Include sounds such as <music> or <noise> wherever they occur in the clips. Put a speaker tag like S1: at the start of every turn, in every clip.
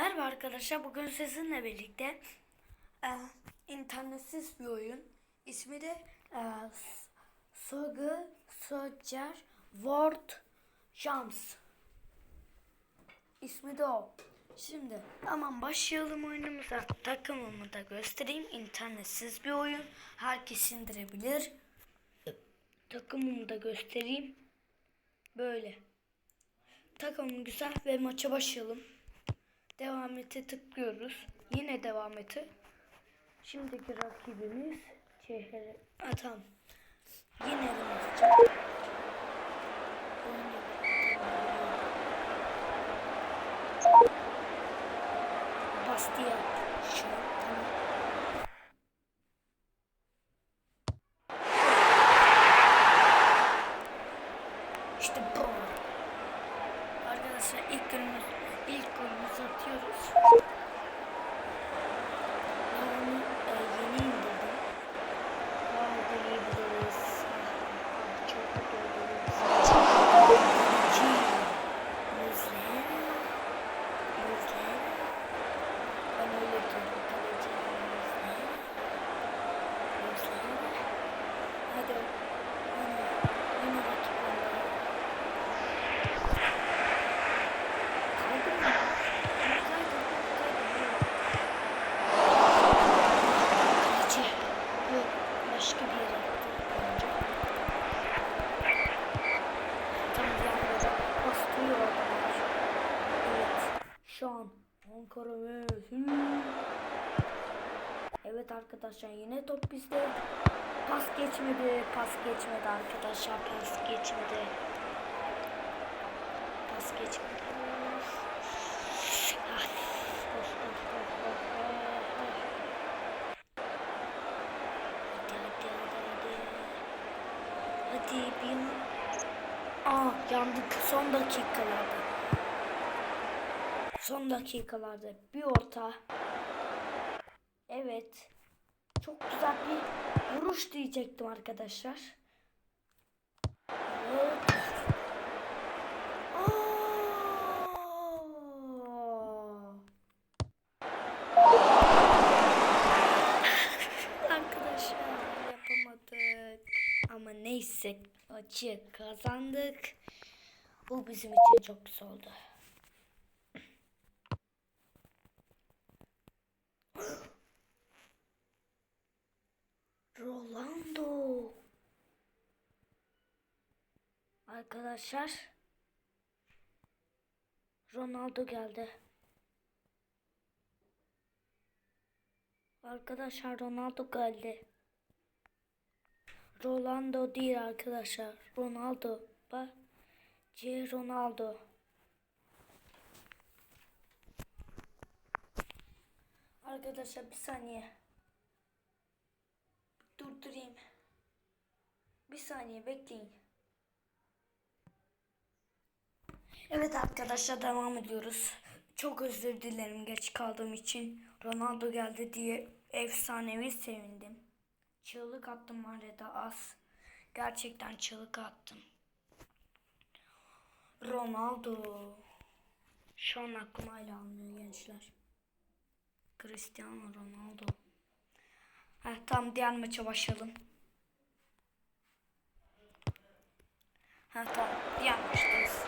S1: Merhaba arkadaşlar. Bugün sizinle birlikte e, internetsiz bir oyun. İsmi de e, Soggle Soldier World Jumps. İsmi de o. Şimdi tamam başlayalım oyunumuza. Takımımı da göstereyim. İnternetsiz bir oyun. Herkes indirebilir. Takımımı da göstereyim. Böyle. Takımım güzel ve maça başlayalım. Devam ete tıklıyoruz. Yine devam ete. Şimdiki rakibimiz Çehre. Ha, tamam. Yine ya. Şu tamam. Geçmedi. Pas geçmedi arkadaşlar. Pas geçmedi. Pas geçmedi. Ah. Hadi bir Aa yandık son dakikalarda. Son dakikalarda bir orta. Evet. Çok güzel bir vuruş diyecektim arkadaşlar. Evet. <laughs> Arkadaşlar yapamadık. Ama neyse maçı kazandık. Bu bizim için çok güzel oldu. Rolando. Arkadaşlar Ronaldo geldi. Arkadaşlar Ronaldo geldi. Rolando değil arkadaşlar. Ronaldo. Bak. C Ronaldo. Arkadaşlar bir saniye. Durdurayım. Bir saniye bekleyin. Evet arkadaşlar devam ediyoruz. Çok özür dilerim geç kaldığım için. Ronaldo geldi diye efsanevi sevindim. Çığlık attım var ya da az. Gerçekten çığlık attım. Ronaldo. Şu an aklım hala almıyor gençler. Cristiano Ronaldo. Heh, tamam diğer maça başlayalım. Ha tamam diğer maçtayız.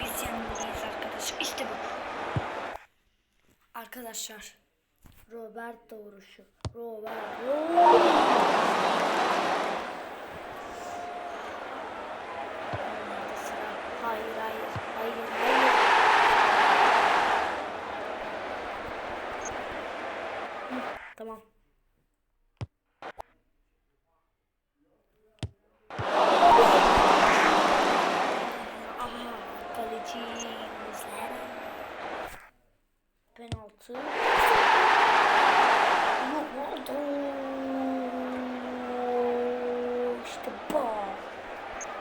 S1: Biz yanındayız arkadaşlar. İşte bu. Arkadaşlar. Roberto vuruşu. Roberto. Nerede sıra? Hayır hayır. Hayır hayır. Hı, Tamam. Aha kaleci Muslera. Penaltı. Ronaldo. İşte bu.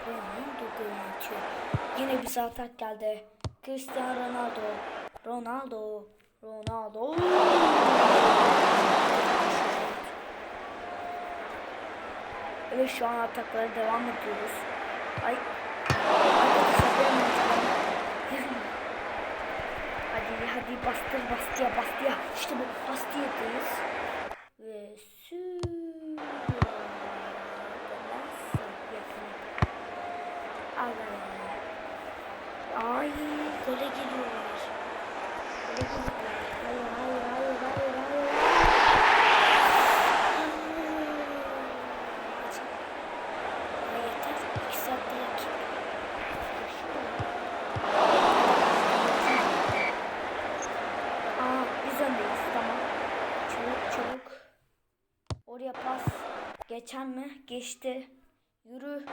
S1: Ronaldo gol atıyor. Yine bize atak geldi. Cristiano Ronaldo. Ronaldo. Ronaldo. Evet şu an ataklara devam ediyoruz. Ay. Arkadaşlar benim hadi bastır bastıya bastıya. İşte bu bastiyadayız. Ve? Ay. Ay gole geliyorlar. Gole geliyorlar. Hayır hayır hayır hayır hayır. Ay yeter. İki saatte rakip. Aa biz öndeyiz tamam. Çabuk çabuk. Oraya pas. Geçer mi? Geçti. Yürü.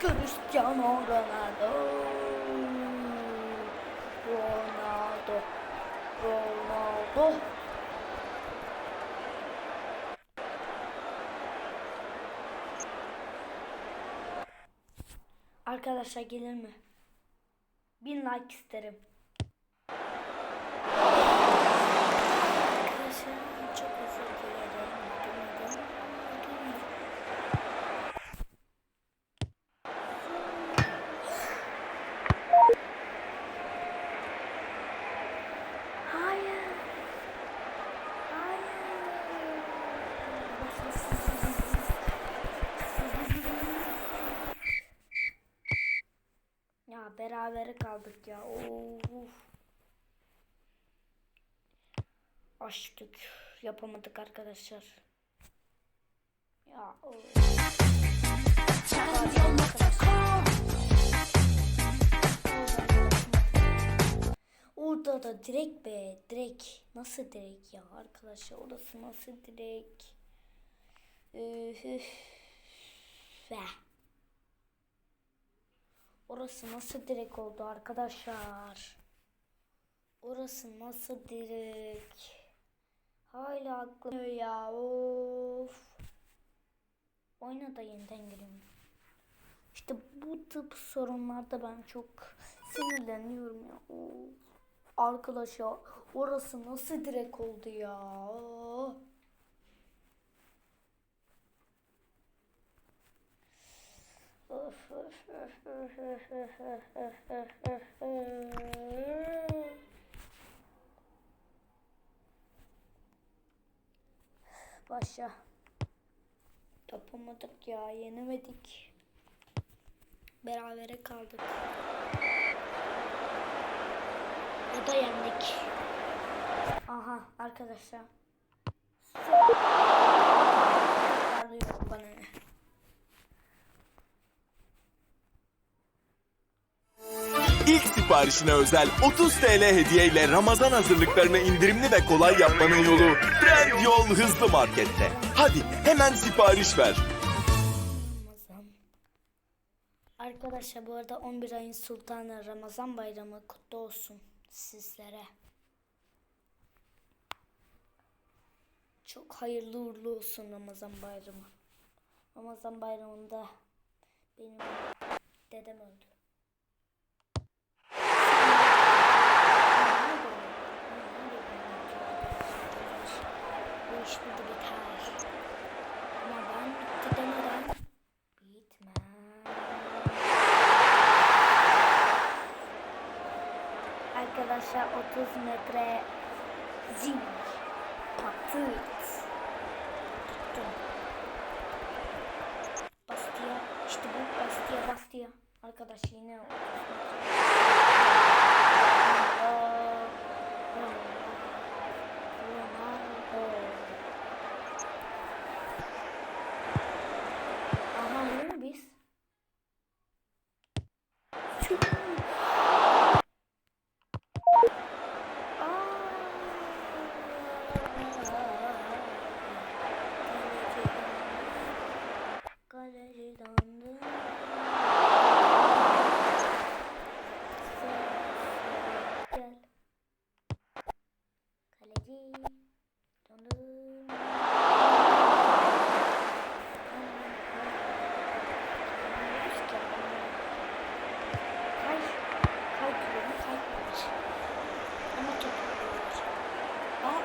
S1: Cristiano Ronaldo. Ronaldo. Ronaldo. Arkadaşlar gelir mi? Bin like isterim. Arkadaşlar çok özür dilerim. Demedim. Hayır. Hayır. Ya berabere kaldık ya. Of. Açtık. Yapamadık arkadaşlar. Ya. Orada da direkt be direkt nasıl direkt ya arkadaşlar orası nasıl direkt. Orası nasıl direkt oldu arkadaşlar Orası nasıl direkt Hala aklım ya of Oyuna da yeniden gireyim işte bu tip sorunlarda ben çok sinirleniyorum ya. Of. Arkadaşlar orası nasıl direkt oldu ya? Başa. Yapamadık ya, yenemedik. Berabere kaldık. Ya da yendik. Aha arkadaşlar.
S2: İlk siparişine özel 30 TL hediyeyle Ramazan hazırlıklarını indirimli ve kolay yapmanın yolu Trendyol Hızlı Market'te. Hadi hemen sipariş ver.
S1: Arkadaşlar bu arada 11 ayın sultanı Ramazan bayramı kutlu olsun sizlere. Çok hayırlı uğurlu olsun Ramazan bayramı. Ramazan bayramında benim dedem öldü. Bu iş burada biter. Ama ben bitti demeden bitmez. Arkadaşlar 30 metre zing patıt. Bastia işte bu Bastia Bastia. Arkadaş yine 30 metre.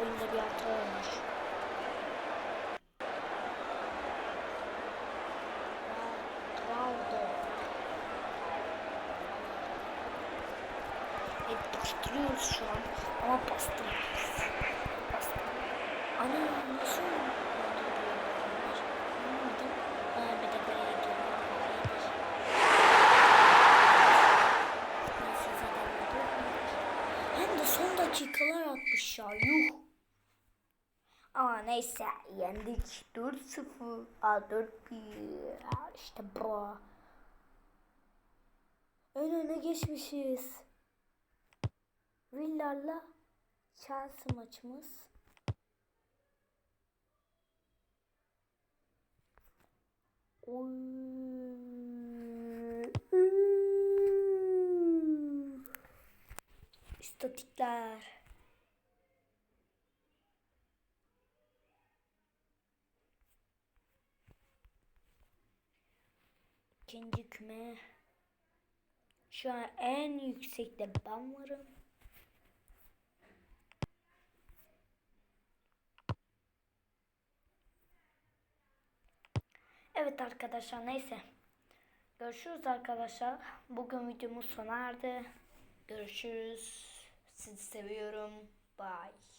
S1: oyunda bir hata olmuş. Ronaldo. Evet bastırıyoruz şu an ama bastırıyoruz. Zaten öldürmüyorlar. Hem de son dakikalar atmış ya yuh. Ama neyse yendik 4-0. Aa 4-1. Aa, İşte bu. Ön öne geçmişiz. Villar'la Chelsea maçımız. Oy. İstatikler. İkinci küme. Şu an en yüksekte ben varım. Evet arkadaşlar neyse. Görüşürüz arkadaşlar. Bugün videomuz sona erdi. Görüşürüz. Sizi seviyorum. Bye.